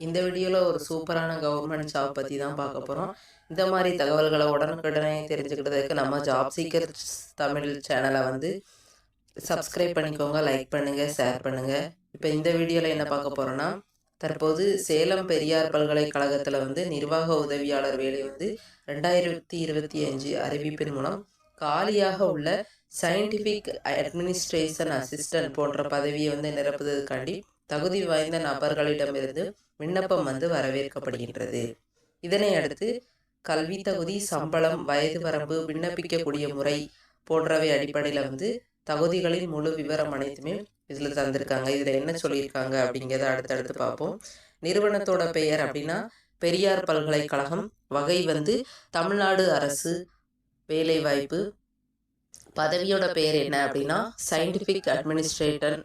இந்த வீடியோவில் ஒரு சூப்பரான கவர்மெண்ட் ஜாப் பற்றி தான் பார்க்க போகிறோம் இந்த மாதிரி தகவல்களை உடனுக்குடனே தெரிஞ்சுக்கிட்டதுக்கு நம்ம ஜாப் சீக்கர் தமிழ் சேனலை வந்து சப்ஸ்கிரைப் பண்ணிக்கோங்க லைக் பண்ணுங்கள் ஷேர் பண்ணுங்கள் இப்போ இந்த வீடியோவில் என்ன பார்க்க போகிறோன்னா தற்போது சேலம் பெரியார் பல்கலைக்கழகத்தில் வந்து நிர்வாக உதவியாளர் வேலை வந்து ரெண்டாயிரத்தி இருபத்தி அஞ்சு அறிவிப்பின் மூலம் காலியாக உள்ள சயின்டிஃபிக் அட்மினிஸ்ட்ரேஷன் அசிஸ்டன்ட் போன்ற பதவியை வந்து நிரப்புவதற்காண்டி தகுதி வாய்ந்த நபர்களிடமிருந்து விண்ணப்பம் வந்து வரவேற்கப்படுகின்றது. இதனை அடுத்து கல்வி தகுதி சம்பளம் வயது வரம்பு விண்ணப்பிக்கக்கூடிய முறை போன்றவை அடிப்படையில் வந்து தகுதிகளின் முழு விவரம் அனைத்துமே இதில் தந்திருக்காங்க. இதில் என்ன சொல்லியிருக்காங்க அப்படிங்கிறத அடுத்தடுத்து பார்ப்போம். நிறுவனத்தோட பெயர் அப்படின்னா பெரியார் பல்கலைக்கழகம். வகை வந்து தமிழ்நாடு அரசு வேலைவாய்ப்பு. பதவியோட பெயர் என்ன அப்படின்னா சயின்டிஃபிக் அட்மினிஸ்ட்ரேட்டர்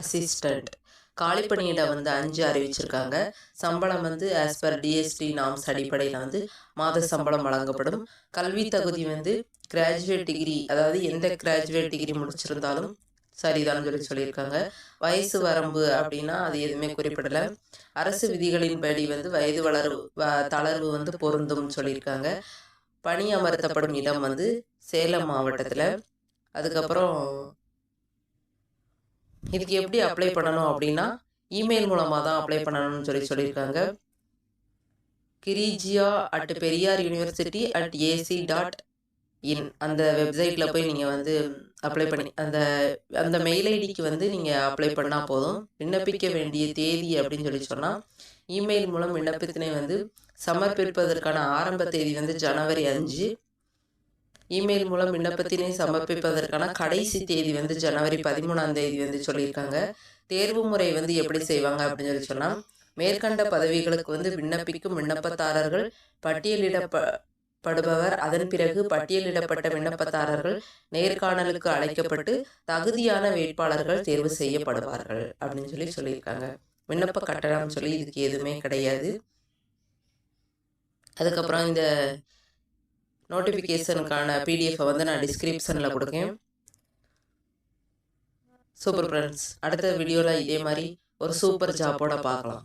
அசிஸ்டண்ட் காலிப்பணியிடம் வந்து அஞ்சு அறிவிச்சிருக்காங்க. சம்பளம் வந்து ஆஸ் பர் டிஎஸ்டி நாம்ஸ் அடிப்படையில் வந்து மாத சம்பளம் வழங்கப்படும். கல்வி தகுதி வந்து கிராஜுவேட் டிகிரி அதாவது எந்த கிராஜுவேட் டிகிரி முடிச்சிருந்தாலும் சரிதான் சொல்லி சொல்லியிருக்காங்க. வயசு வரம்பு அப்படின்னா அது எதுவுமே குறிப்பிடலை. அரசு விதிகளின்படி வந்து வயது வளர்வு தளர்வு வந்து பொருந்தும் சொல்லியிருக்காங்க. பணி அமர்த்தப்படும் இடம் வந்து சேலம் மாவட்டத்தில். அதுக்கப்புறம் இதுக்கு எப்படி அப்ளை பண்ணணும் அப்படின்னா இமெயில் மூலமாக தான் அப்ளை பண்ணணும்னு சொல்லி சொல்லியிருக்காங்க. கிரிஜியா at Periyar university at AC dot in அந்த வெப்சைட்டில் போய் நீங்கள் வந்து அப்ளை பண்ணி அந்த அந்த மெயில் ஐடிக்கு வந்து நீங்கள் அப்ளை பண்ணால் போதும். விண்ணப்பிக்க வேண்டிய தேதி அப்படின்னு சொல்லி சொன்னால் இமெயில் மூலம் விண்ணப்பத்தினை வந்து சமர்ப்பிப்பதற்கான ஆரம்ப தேதி வந்து ஜனவரி அஞ்சு. இமெயில் மூலம் விண்ணப்பத்தினை சமர்ப்பிப்பதற்கான கடைசி தேதி வந்து ஜனவரி பதிமூணாம் தேதி வந்து சொல்லியிருக்காங்க. தேர்வு முறை வந்து எப்படி செய்வாங்க அப்படின்னு சொல்லி சொன்னால் மேற்கண்ட பதவிகளுக்கு வந்து விண்ணப்பிக்கும் விண்ணப்பதாரர்கள் பட்டியலிடப்படுபவர் அதன் பிறகு பட்டியலிடப்பட்ட விண்ணப்பதாரர்கள் நேர்காணலுக்கு அழைக்கப்பட்டு தகுதியான வேட்பாளர்கள் தேர்வு செய்யப்படுவார்கள் அப்படின்னு சொல்லி சொல்லியிருக்காங்க. விண்ணப்ப கட்டணம் சொல்லி இதுக்கு எதுவுமே கிடையாது. அதுக்கப்புறம் இந்த நோட்டிஃபிகேஷனுக்கான பிடிஎஃபை வந்து நான் டிஸ்கிரிப்ஷனில் கொடுக்கேன். சூப்பர் ஃப்ரெண்ட்ஸ் அடுத்த வீடியோவில் இதே மாதிரி ஒரு சூப்பர் ஜாப்போட பார்க்கலாம்.